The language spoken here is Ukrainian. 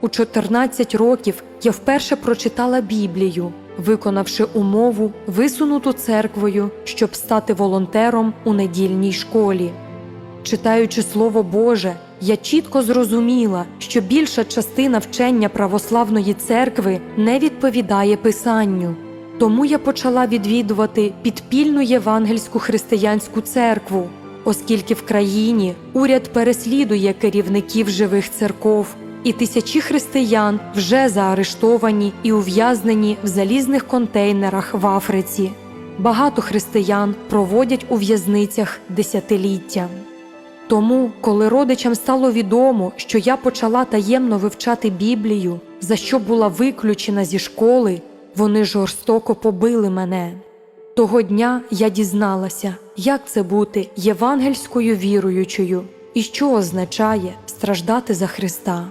У 14 років я вперше прочитала Біблію, виконавши умову, висунуту церквою, щоб стати волонтером у недільній школі. Читаючи Слово Боже, я чітко зрозуміла, що більша частина вчення православної церкви не відповідає Писанню. Тому я почала відвідувати підпільну євангельську християнську церкву, оскільки в країні уряд переслідує керівників живих церков, і тисячі християн вже заарештовані і ув'язнені в залізних контейнерах в Африці. Багато християн проводять у в'язницях десятиліття. Тому, коли родичам стало відомо, що я почала таємно вивчати Біблію, за що була виключена зі школи, вони жорстоко побили мене. Того дня я дізналася, як це бути євангельською віруючою і що означає страждати за Христа.